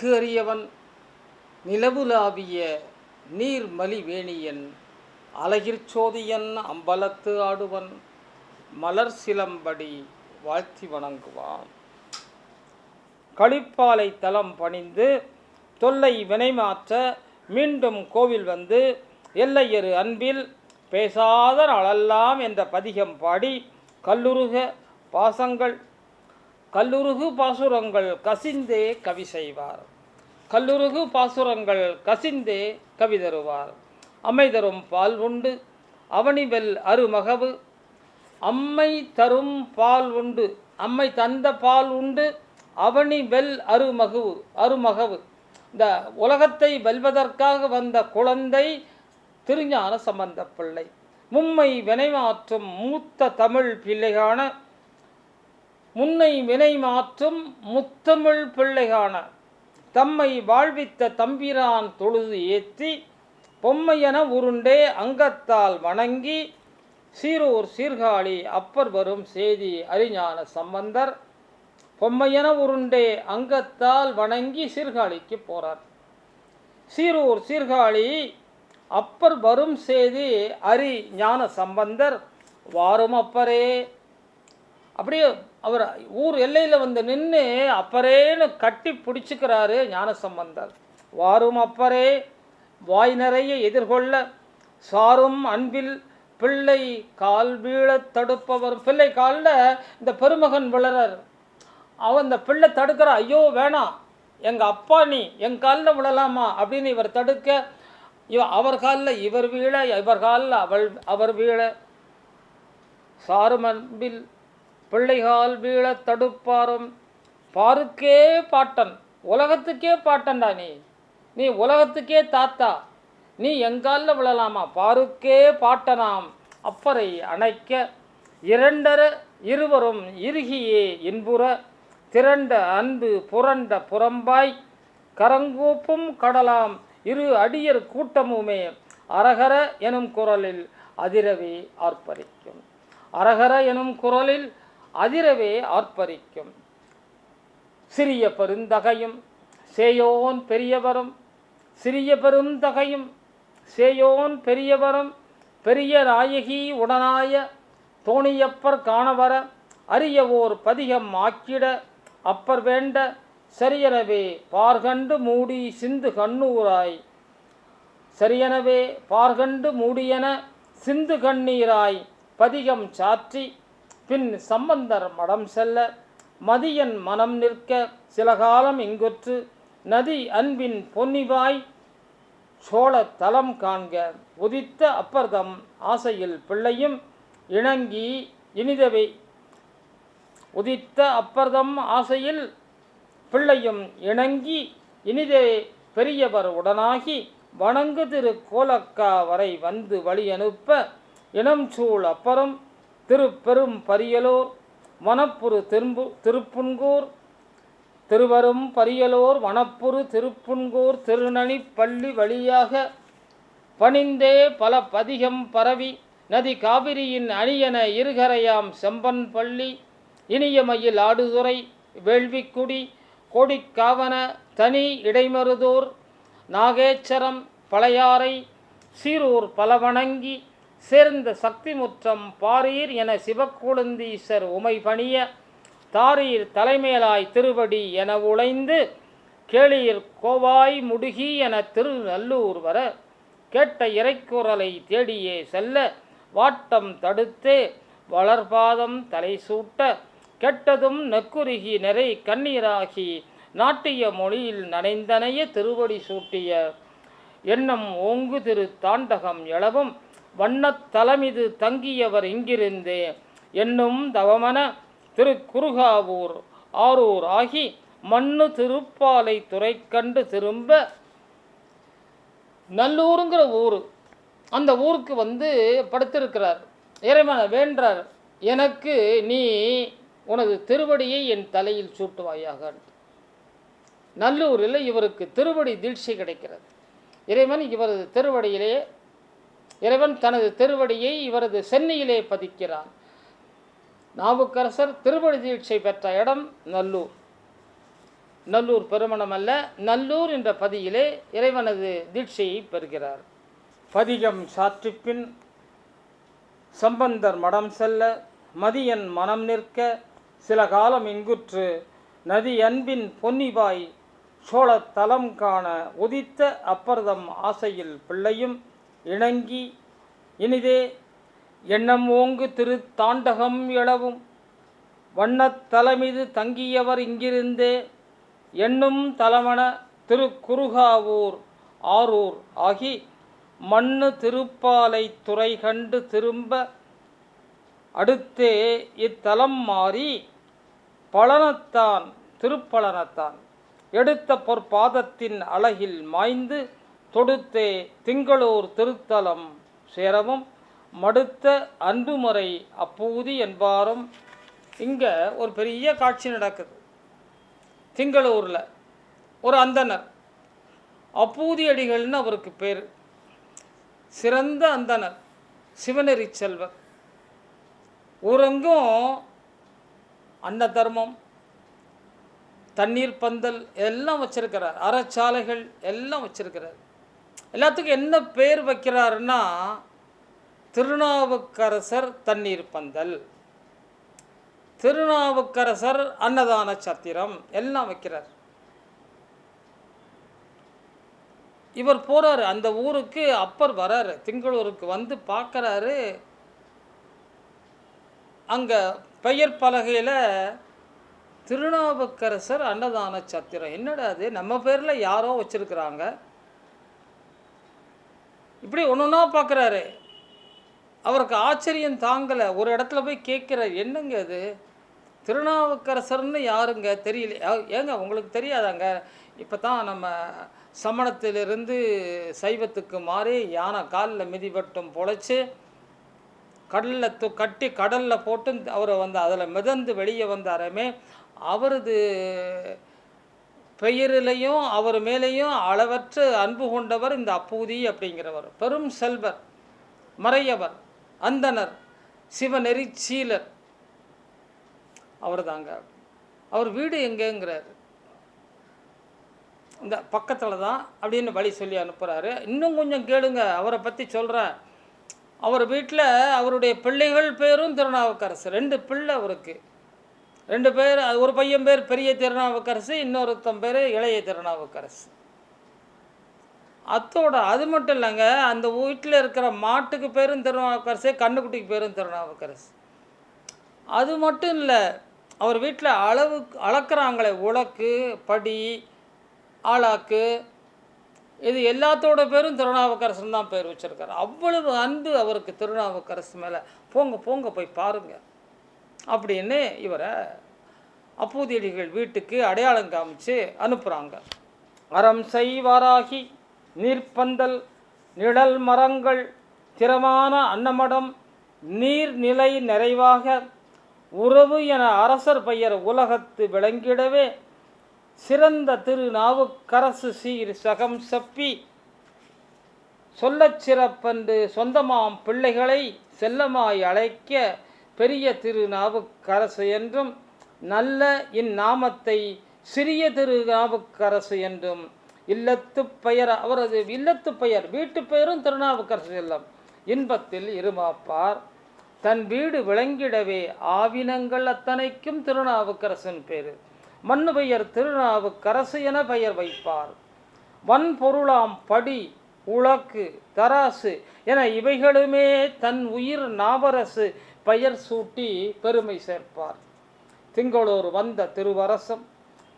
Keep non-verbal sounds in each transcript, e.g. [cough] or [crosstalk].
அழகு அறியவன் நிலவுலாவிய நீர்மலிவேணியன் அழகிற் அம்பலத்து ஆடுவன் மலர் சிலம்படி வாழ்த்தி வணங்குவான். களிப்பாலை தலம் பணிந்து தொல்லை வினைமாற்ற மீண்டும் கோவில் வந்து எல்லையரு அன்பில் பேசாத நாளெல்லாம் என்ற பதிகம் பாடி கல்லுருக பாசங்கள் கல்லுருகு பாசுரங்கள் கசிந்தே கவி செய்வார். கல்லுருகு பாசுரங்கள் கசிந்தே கவி தருவார். அம்மை தரும் பால் உண்டு அவனிவெல் அருமகவு. அம்மை தரும் பால் உண்டு அம்மை தந்த பால் உண்டு அவனி வெல் அருமகவு அருமகவு. இந்த உலகத்தை வெல்வதற்காக வந்த குழந்தை திருஞான சம்பந்த பிள்ளை. மும்மை வினைமாற்றும் மூத்த தமிழ் பிள்ளைகான முன்னை வினை மாற்றும் முத்தமிழ் பிள்ளைகான தம்மை வாழ்வித்த தம்பிரான் தொழுது ஏற்றி பொம்மையென உருண்டே அங்கத்தால் வணங்கி சீரூர் சீர்காழி அப்பர் வரும் செய்தி அறிஞான சம்பந்தர் பொம்மையென உருண்டே அங்கத்தால் வணங்கி சீர்காழிக்கு போகிறார் சீரூர் சீர்காழி அப்பர் வரும் செய்தி அரி ஞான சம்பந்தர் வாரும் அப்பரே அப்படியே அவர் ஊர் எல்லையில் வந்து நின்று அப்பரேன்னு கட்டி பிடிச்சிக்கிறாரு ஞானசம்பந்தர். வாரும் அப்பரே வாய் நிறைய எதிர்கொள்ள சாரும் அன்பில் பிள்ளை கால் வீழ தடுப்பவர். பிள்ளை காலில் இந்த பெருமகன் விழறார். அவன் இந்த பிள்ளை தடுக்கிற ஐயோ வேணாம் எங்கள் அப்பா நீ என் காலில் விழலாமா? அப்படின்னு இவர் தடுக்க இவ அவர் காலில் இவர் வீழ இவர் காலில் அவள் அவர் வீழ. சாரும் அன்பில் பிள்ளைகால் வீழ தடுப்பாரும். பாருக்கே பாட்டன் உலகத்துக்கே பாட்டன்டா நீ. நீ உலகத்துக்கே தாத்தா நீ எங்காலில் விழலாமா? பாருக்கே பாட்டனாம். அப்பரை அணைக்க இரண்டர இருவரும் இறுகியே இன்புற. திரண்ட அன்பு புரண்ட புறம்பாய் கரங்கூப்பும் கடலாம். இரு அடியர் கூட்டமுமே அரகர எனும் குரலில் அதிரவே ஆர்ப்பரிக்கும். அரகர எனும் குரலில் அதிரவே ஆர்ப்பரிக்கும். சிறிய பெருந்தகையும் சேயோன் பெரியவரும் சிறிய பெருந்தகையும் சேயோன் பெரியவரும் பெரிய நாயகி உடனாய தோணியப்பர் காணவர அரியவோர் பதிகம் ஆக்கிட அப்பர் வேண்ட சரியனவே பார்கண்டு மூடி சிந்து கண்ணூராய். சரியனவே பார்கண்டு மூடியன சிந்து கண்ணீராய் பதிகம் சாற்றி பின் சம்பந்தர் மடம் செல்ல மதியன் மனம் நிற்க சில காலம் இங்குற்று நதி அன்பின் பொன்னிவாய் சோழ தலம் காண்க உதித்த அப்பர்தம் ஆசையில் பிள்ளையும் இணங்கி இனிதவை. உதித்த அப்பர்தம் ஆசையில் பிள்ளையும் இணங்கி இனிதே பெரியவர் உடனாகி வணங்கு திரு கோலக்கா வரை வந்து வழி அனுப்ப இனம் சூழ் அப்பறம் திருப்பெரும் பரியலூர் வனப்புறு திரும்பு திருப்புன்கூர் திருவரும் பரியலூர் வனப்புறு திருப்புன்கூர் திருநனி பள்ளி வழியாக பணிந்தே பல பதிகம் பரவி நதி காவிரியின் அணியன இருகரையாம் செம்பன் பள்ளி இனியமயில் ஆடுதுறை வேள்விக்குடி கோடிக்காவன தனி இடைமருதூர் நாகேச்சரம் பழையாறை சீரூர் பலவணங்கி சேர்ந்த சக்தி முற்றம் பாரீர் என சிவக்குழுந்தீசர் உமை பணிய தாரீர் தலைமேலாய் திருவடி என உழைந்து கேளீர் கோவாய் முடுகி என திரு நல்லூர் வர கேட்ட இறைக்குரலை தேடியே செல்ல வாட்டம் தடுத்தே வளர்பாதம் தலை சூட்ட கெட்டதும் நெக்குருகி நிறை கண்ணீராகி நாட்டிய மொழியில் நனைந்தனைய திருவடி சூட்டிய எண்ணம் ஓங்கு திரு தாண்டகம் எழவும் வண்ணத்தலமிது தங்கியவர் இங்கிருந்தே. என்னும் தவமன திருக்குறுகாவூர் ஆரூர் ஆகி மண்ணு திருப்பாலை துறை கண்டு திரும்ப நல்லூருங்கிற ஊர். அந்த ஊருக்கு வந்து படுத்திருக்கிறார். இறைவனை வேண்டார். எனக்கு நீ உனது திருவடியை என் தலையில் சூட்டுவாயாக. நல்லூரில் இவருக்கு திருவடி தீட்சை கிடைக்கிறது. இறைவன் இவரது திருவடியிலே இறைவன் தனது திருவடியை இவரது சென்னையிலே பதிக்கிறான். நாவுக்கரசர் திருவடி தீட்சை பெற்ற இடம் நல்லூர். நல்லூர் பெருமணம் அல்ல நல்லூர் என்ற பதியிலே இறைவனது தீட்சையை பெறுகிறார். பதிகம் சாற்றிப்பின் சம்பந்தர் மடம் செல்ல மதியன் மனம் நிற்க சில காலம் இங்குற்று நதி அன்பின் பொன்னிபாய் சோழத் தலம் காண உதித்த அப்பர்தம் ஆசையில் பிள்ளையும் இணங்கி இனிதே எண்ணம் ஓங்கு திரு தாண்டகம் எழவும். வண்ணத்தலமிது தங்கியவர் இங்கிருந்தே எண்ணும் தலமன திருக்குறுகாவூர் ஆரூர் ஆகி மண்ணு திருப்பாலை துறை கண்டு திரும்ப அடுத்தே இத்தலம் மாறி பலனத்தான் திருப்பலனத்தான். எடுத்த பொற்பாதத்தின் அழகில் மாய்ந்து தொடுத்தே திங்களூர் திருத்தலம் சேரவும் மடுத்த அன்புமுறை அப்பூதி என்பாரும் இங்கே ஒரு பெரிய காட்சி நடக்குது. திங்களூரில் ஒரு அந்தனர் அப்பூதி அடிகள்னு அவருக்கு பேர். சிறந்த அந்தனர் சிவநெறி செல்வர். ஊரெங்கும் அன்ன தர்மம் தண்ணீர் பந்தல் எல்லாம் வச்சிருக்கிறார். அறச்சாலைகள் எல்லாம் வச்சிருக்கிறார். எல்லாத்துக்கும் என்ன பேர் வைக்கிறாருன்னா திருநாவுக்கரசர் தண்ணீர் பந்தல். திருநாவுக்கரசர் அன்னதான சத்திரம் எல்லாம் வைக்கிறார். இவர் போகிறாரு அந்த ஊருக்கு அப்பர் வராரு திங்களூருக்கு வந்து பார்க்குறாரு. அங்கே பெயர் பலகையில் திருநாவுக்கரசர் அன்னதான சத்திரம். என்னடா அது? நம்ம பேரில் யாரோ வச்சுருக்குறாங்க. இப்படி ஒன்று ஒன்றா பார்க்குறாரு அவருக்கு ஆச்சரியம் தாங்கலை. ஒரு இடத்துல போய் கேட்குறாரு என்னங்க அது திருநாவுக்கரசர்னு யாருங்க? தெரியல. ஏங்க உங்களுக்கு தெரியாதாங்க? இப்போ தான் நம்ம சமணத்திலிருந்து சைவத்துக்கு மாறி யானை காலில் மிதிவட்டும் பொழைச்சி கடலில் து கட்டி கடலில் போட்டு அவரை வந்து அதில் மிதந்து வெளியே வந்தாரமே அவரது பெயரிலையும் அவர் மேலேயும் அளவற்று அன்பு கொண்டவர் இந்த அப்பூதி அப்படிங்கிறவர். பெரும் செல்வர் மறையவர் அந்தனர் சிவநெறி சீலர் அவர் தாங்க அவர் வீடு எங்கேங்கிறார்? இந்த பக்கத்தில் தான் அப்படின்னு வழி சொல்லி அனுப்புகிறாரு இன்னும் கொஞ்சம் கேளுங்க அவரை பற்றி சொல்கிறேன் அவர் வீட்டில் அவருடைய பிள்ளைகள் பேரும் திருநாவுக்கரசு. ரெண்டு பிள்ளை அவருக்கு. ரெண்டு பேர் அது ஒரு பையன் பேர் பெரிய திருநாவுக்கரசு இன்னொருத்தன் பேர் இளைய திருநாவுக்கரசு. அத்தோட அது மட்டும் இல்லைங்க அந்த வீட்டில் இருக்கிற மாட்டுக்கு பேரும் திருநாவுக்கரசு கண்ணுக்குட்டிக்கு பேரும் திருநாவுக்கரசு. அது மட்டும் இல்லை அவர் வீட்டில் அளவு அளக்குறாங்களே உலக்கு படி ஆளாக்கு இது எல்லாத்தோட பேரும் திருநாவுக்கரசன் தான் பேர் வச்சிருக்காரு. அவ்வளவு அன்பு அவருக்கு திருநாவுக்கரசு மேலே. போங்க போங்க போய் பாருங்கள் அப்படின்னு இவரை அப்பூதியடிகள் வீட்டுக்கு அடையாளம் காமிச்சு அனுப்புகிறாங்க அறம் செய்வாராகி நீர்ப்பந்தல் நிழல் மரங்கள் திறமான அன்னமடம் நீர்நிலை நிறைவாக உறவு என அரசர் பெயர் உலகத்து விளங்கிடவே சிறந்த திருநாவுக்கரசு சீர் சகம் செப்பி சொல்லச் சிறப்பன்று சொந்தமாம் பிள்ளைகளை செல்லமாய் அழைக்க பெரிய திரு நாவுக்கரசு என்றும் நல்ல இந்நாமத்தை சிறிய திரு நாவுக்கரசு என்றும். இல்லத்து பெயர் அவரது இல்லத்து பெயர் வீட்டு பெயரும் திருநாவுக்கரசு இல்லம். இன்பத்தில் இருமாப்பார் தன் வீடு விளங்கிடவே ஆவினங்கள் அத்தனைக்கும் திருநாவுக்கரசன் பெயர் மண்ணு பெயர் திருநாவுக்கரசு என பெயர் வைப்பார். வன்பொருளாம் படி உலக்கு தராசு என இவைகளுமே தன் உயிர் நாவரசு பெயர் சூட்டி பெருமை சேர்ப்பார். திங்களூர் வந்த திருவரசம்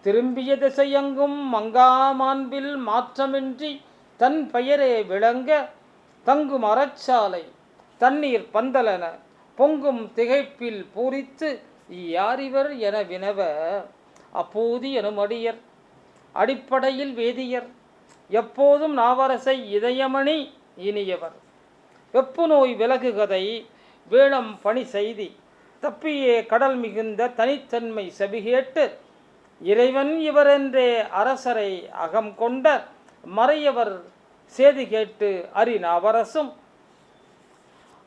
திரும்பிய திசையெங்கும் மங்காமாண்பில் மாற்றமின்றி தன் பெயரே விளங்க தங்கும் அறச்சாலை தண்ணீர் பந்தலென பொங்கும் திகைப்பில் பூரித்து யாரிவர் என வினவ அப்போது எனுமடியர் அடிப்படையில் வேதியர் எப்போதும் நாவரசை இதயமணி இனியவர். வெப்பு நோய் விலகுகதை வேளம் பணி செய்தி. தப்பியே கடல் மிகுந்த தனித்தன்மை செவிகேட்டு. இறைவன் இவரென்றே அரசரை அகம் கொண்ட மறையவர் சேதி கேட்டு அறி நாவரசும்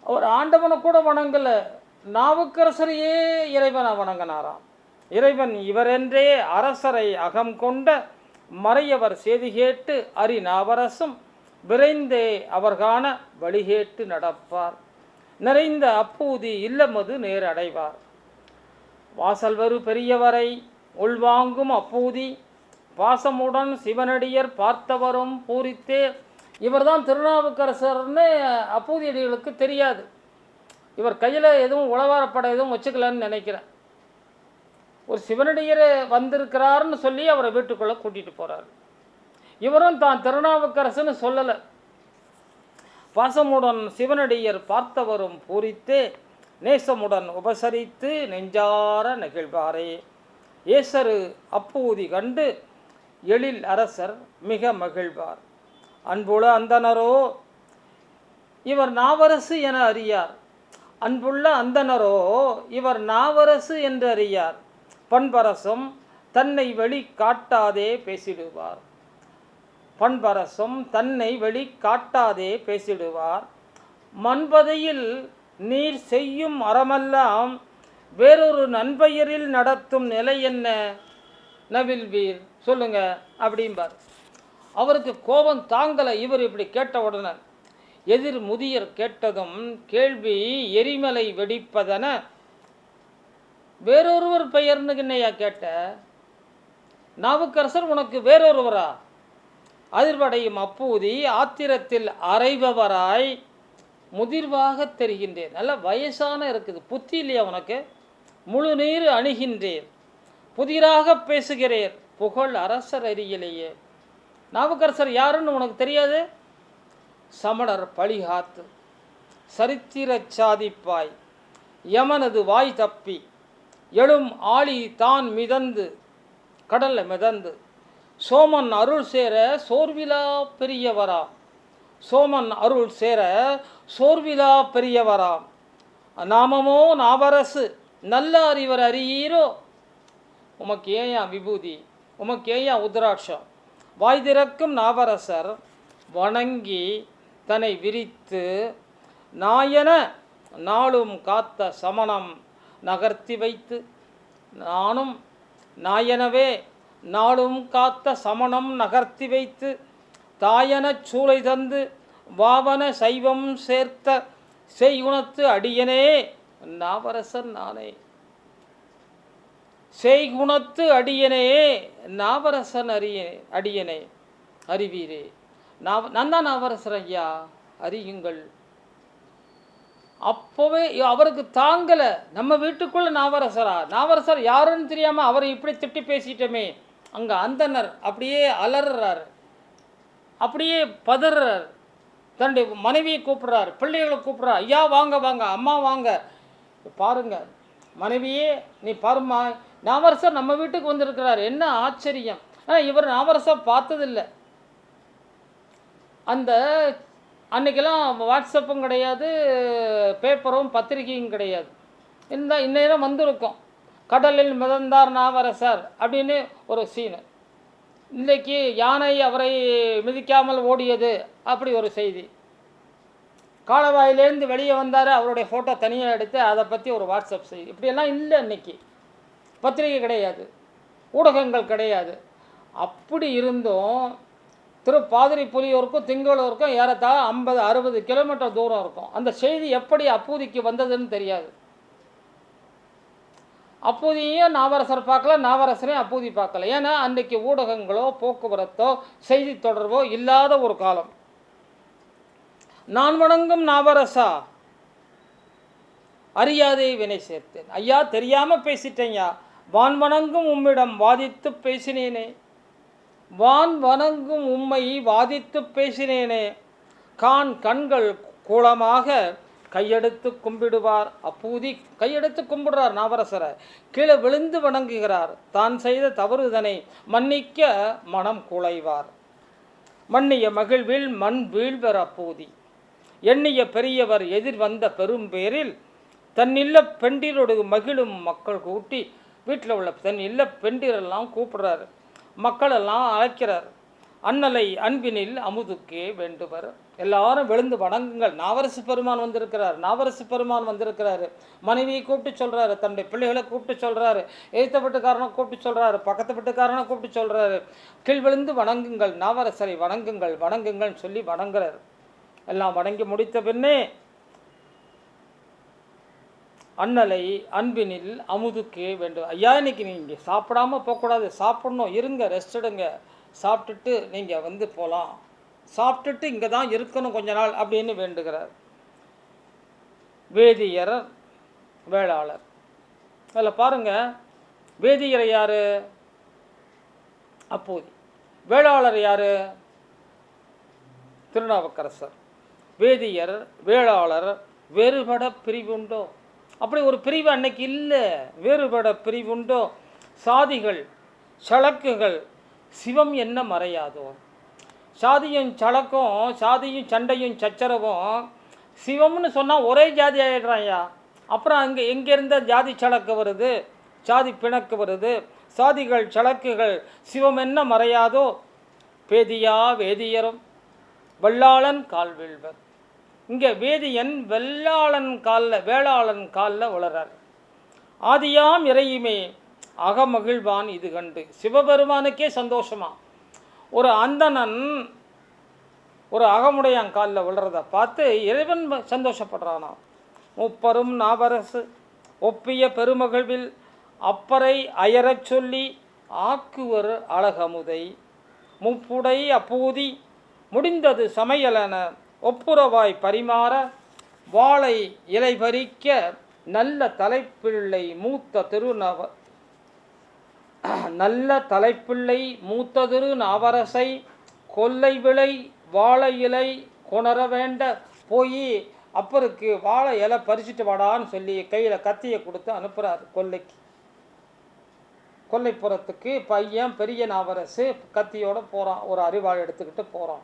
அவர் ஆண்டவனை கூட வணங்கல. நாவுக்கரசரையே இறைவனை வணங்கினாராம். இறைவன் இவரென்றே அரசரை அகம் கொண்ட மறையவர் செய்தி கேட்டு அரி நாவரசும் விரைந்தே அவர்கான வழிகேட்டு நடப்பார். நிறைந்த அப்பூதி இல்லமது நேரடைவார். வாசல்வரு பெரியவரை உள்வாங்கும் அப்பூதி பாசமுடன் சிவனடியர் பார்த்தவரும் பூரித்தே. இவர்தான் திருநாவுக்கரசர்னு அப்பூதியடிகளுக்கு தெரியாது. இவர் கையில் எதுவும் உளவாரப்பட எதுவும் வச்சுக்கலன்னு நினைக்கிறேன். ஒரு சிவனடியர் வந்திருக்கிறாருன்னு சொல்லி அவரை வீட்டுக்குள்ளே கூட்டிகிட்டு போகிறார் இவரும் தான் திருநாவுக்கரசுன்னு சொல்லலை. பாசமுடன் சிவனடியர் பார்த்தவரும் பூரித்தே நேசமுடன் உபசரித்து நெஞ்சார நெகிழ்வாரே. ஏசரு அப்பூதி கண்டு எழில் அரசர் மிக மகிழ்வார். அன்புள்ள அந்தனரோ இவர் நாவரசு என அறியார். அன்புள்ள அந்தனரோ இவர் நாவரசு என்று அறியார். பண்பரசும் தன்னை வெளி காட்டாதே பேசிடுவார். பண்பரசும் தன்னை வெளி காட்டாதே பேசிடுவார். மண்பதையில் நீர் செய்யும் அறமெல்லாம் வேறொரு நண்பெயரில் நடத்தும் நிலை என்ன? நவில் வீர் சொல்லுங்க அப்படிம்பார். அவருக்கு கோபம் தாங்கலை இவர் இப்படி கேட்ட உடனே. எதிர் முதியர் கேட்டதும் கேள்வி எரிமலை வெடிப்பதென. வேறொருவர் பெயர்னு என்னையா கேட்ட? நாவுக்கரசர் உனக்கு வேறொருவரா? அதிர்வடையும் அப்பூதி ஆத்திரத்தில் அரைபவராய் முதிர்வாக தெரிகின்றேன். நல்ல வயசான இருக்குது. புத்தி இல்லையா உனக்கு? முழு நீர் அணுகின்றேன். புதிராக பேசுகிறேன். புகழ் அரசர் அருகிலேயே. நாவுக்கரசர் யாருன்னு உனக்கு தெரியாது? சமணர் பழிகாத்து சரித்திரச் சாதிப்பாய். யமனது வாய் தப்பி எழும் ஆளி தான் மிதந்து கடலில் மிதந்து சோமன் அருள் சேர சோர்விலா பெரியவரா. சோமன் அருள் சேர சோர்விலா பெரியவராம் நாமமோ நாவரசு நல்ல அறிவர் அறியீரோ. உமக்கு ஏயா விபூதி உமக்கு ஏயா உத்ராட்சம். வாய் திறக்கும் நாவரசர் வணங்கி தன்னை விரித்து நாயன நாளும் காத்த சமணம் நகர்த்தி வைத்து நானும் நாயனவே நாளும் காத்த சமணம் நகர்த்தி வைத்து தாயனச் சூளை தந்து வாவன சைவம் சேர்த்த செய்குணத்து அடியனே. நாவரசன் நானே. செய்குணத்து அடியனே. நாவரசன் அறிய அடியனே. அறிவீரே. நாவ நான் தான் நாவரசர் ஐயா. அறியுங்கள். அப்போவே அவருக்கு தாங்கலை. நம்ம வீட்டுக்குள்ளே நாவரசரா? நாவரசர் யாருன்னு தெரியாமல் அவரை இப்படி திட்டி பேசிட்டோமே. அங்கே அந்தனர் அப்படியே அலறுறாரு. அப்படியே பதறார் தன்னுடைய மனைவியை கூப்பிட்றாரு. பிள்ளைகளை கூப்பிட்றார். ஐயா வாங்க வாங்க. அம்மா வாங்க. பாருங்க மனைவியே நீ பாரும்மா நாவரசர் நம்ம வீட்டுக்கு வந்திருக்கிறார். என்ன ஆச்சரியம். ஆனால் இவர் நாவரசர் பார்த்ததில்லை. அந்த அன்னைக்கெல்லாம் வாட்ஸ்அப்பும் கிடையாது பேப்பரும் பத்திரிகையும் கிடையாது. இருந்தால் இந்நேரம் வந்திருக்கும். கடலில் மிதந்தார் நாவரசர் அப்படின்னு ஒரு சீனு இன்றைக்கி யானை அவரை மிதிக்காமல் ஓடியது அப்படி ஒரு செய்தி. காலவாயிலேருந்து வெளியே வந்தார் அவருடைய ஃபோட்டோ தனியாக எடுத்து அதை பற்றி ஒரு வாட்ஸ்அப் செய்தி. இப்படியெல்லாம் இல்லை இன்னைக்கு. பத்திரிகை கிடையாது. ஊடகங்கள் கிடையாது. அப்படி இருந்தும் திரு பாதிரி புலியூருக்கும் திங்களூருக்கும் ஏறத்தாழ ஐம்பது அறுபது கிலோமீட்டர் தூரம் இருக்கும். அந்த செய்தி எப்படி அப்பூதிக்கு வந்ததுன்னு தெரியாது. அப்போதையும் நாவரசர் பார்க்கல நாவரசரையும் அப்போதி பார்க்கல. ஏன்னா அன்றைக்கு ஊடகங்களோ போக்குவரத்தோ செய்தி தொடர்போ இல்லாத ஒரு காலம். நான் வணங்கும் நாவரசா? அறியாதே வினை சேர்த்தேன். ஐயா தெரியாமல் பேசிட்டேன்யா. வான் வணங்கும் உம்மிடம் வாதித்து பேசினேனே. வான் வணங்கும் உம்மை வாதித்து பேசினேனே. கான் கண்கள் கூலமாக கையெடுத்து கும்பிடுவார். அப்பூதி கையெடுத்து கும்பிடுறார் நாவரசரை. கீழே விழுந்து வணங்குகிறார். தான் செய்த தவறுதனை மன்னிக்க மனம் குலைவார். மன்னிய மகிழ்வில் மண் வீழ்வர் அப்பூதி. எண்ணிய பெரியவர் எதிர் வந்த பெரும்பேரில் தன் இல்ல பெண்டிரோடு மகிழும் மக்கள் கூட்டி வீட்டில் உள்ள தன் இல்ல பெண்டிரெல்லாம் கூப்பிடுறாரு. மக்களெல்லாம் அழைக்கிறார். அண்ணலை அன்பினில் அமுதுக்கே வேண்டுவர். எல்லாரும் விழுந்து வணங்குங்கள். நாவரசு பெருமான் வந்திருக்கிறார். நாவரசு பெருமான் வந்திருக்கிறாரு. மனைவியை கூப்பிட்டு சொல்கிறாரு தன்னுடைய பிள்ளைகளை கூப்பிட்டு சொல்கிறாரு எழுத்த வீட்டுக்காரனை கூப்பிட்டு சொல்கிறாரு பக்கத்து வீட்டுக்காரனை கூப்பிட்டு சொல்கிறாரு கீழ் விழுந்து வணங்குங்கள். நாவரசரை வணங்குங்கள். வணங்குங்கள்னு சொல்லி வணங்குறாரு. எல்லாம் வணங்கி முடித்த பின்னே அண்ணலை அன்பினில் அமுதுக்கு வேண்டும். ஐயா இன்னைக்கு நீங்கள் சாப்பிடாம போகக்கூடாது. சாப்பிடணும். இருங்க ரெஸ்ட் எடுங்க. சாப்பிட்டுட்டு நீங்கள் வந்து போகலாம் சாப்பிட்டுட்டு இங்கே தான் இருக்கணும் கொஞ்ச நாள் அப்படின்னு வேண்டுகிறார். வேதியர் வேளாளர். அதில் பாருங்கள் வேதியரை யார்? அப்போதி. வேளாளர் யார்? திருநாவுக்கரசர். வேதியர் வேளாளர் வேறுபட பிரிவுண்டோ? அப்படி ஒரு பிரிவு அன்னைக்கு இல்லை. வேறுபட பிரிவுண்டோ? சாதிகள் சளக்குகள் சிவம் என்ன மறையாதோ? சாதியும் சளக்கும் சாதியும் சண்டையும் சச்சரவும் சிவம்னு சொன்னால் ஒரே ஜாதி ஆகிடுறாய்யா அப்புறம் அங்கே எங்கேருந்த ஜாதி சளக்கு வருது? சாதி பிணக்கு வருது. சாதிகள் சளக்குகள் சிவம் என்ன மறையாதோ? பேதியா வேதியரும் வெள்ளாளன் கால் வீழ்வர். இங்கே வேதியன் வெள்ளாளன் காலில் வேளாளன் காலில் வளரார் ஆதியாம் இறையுமே அகமகிழ்வான் இது கண்டு. சிவபெருமானுக்கே சந்தோஷமா? ஒரு அந்தணன் ஒரு அகமுடையான் காலில் விழுறத பார்த்து இறைவன் சந்தோஷப்படுறானா? முப்பரும் நாவரசு ஒப்பிய பெருமகிழ்வில் அப்பறை அயரச் சொல்லி ஆக்குவர் அழகமுதை. முப்புடை அப்பூதி முடிந்தது சமையலென ஒப்புரவாய் பரிமாற வாழை இலை பறிக்க நல்ல தலைப்பிள்ளை மூத்த திருநவ [clears throat] நல்ல தலைப்பிள்ளை மூத்ததிரு நாவரசை கொல்லை விளை வாழை இலை கொணர வேண்ட போய் அப்பருக்கு வாழை இலை பறிச்சுட்டு வாடான்னு சொல்லி கையில் கத்தியை கொடுத்து அனுப்புகிறார் கொல்லைக்கு. கொல்லைப்புறத்துக்கு பையன் பெரிய நாவரசு கத்தியோட போகிறான் ஒரு அறிவாள் எடுத்துக்கிட்டு போகிறான்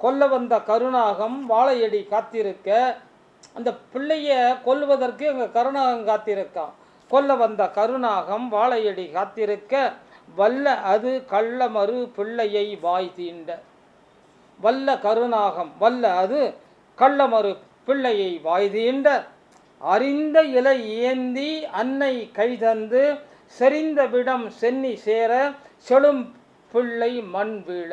கொல்ல வந்த கருணாகம் வாழையடி காத்திருக்க அந்த பிள்ளைய கொல்வதற்கு எங்கள் கருணாகம் காத்திருக்கான். கொல்ல வந்த கருணாகம் வாழையடி காத்திருக்க வல்ல அது கள்ள மறு பிள்ளையை வாய் தீண்ட. வல்ல கருணாகம் வல்ல அது கள்ளமறு பிள்ளையை வாய் தீண்ட. அறிந்த இலை ஏந்தி அன்னை கைதந்து செறிந்த விடம் சென்னி சேர செழும் பிள்ளை மண் வீழ.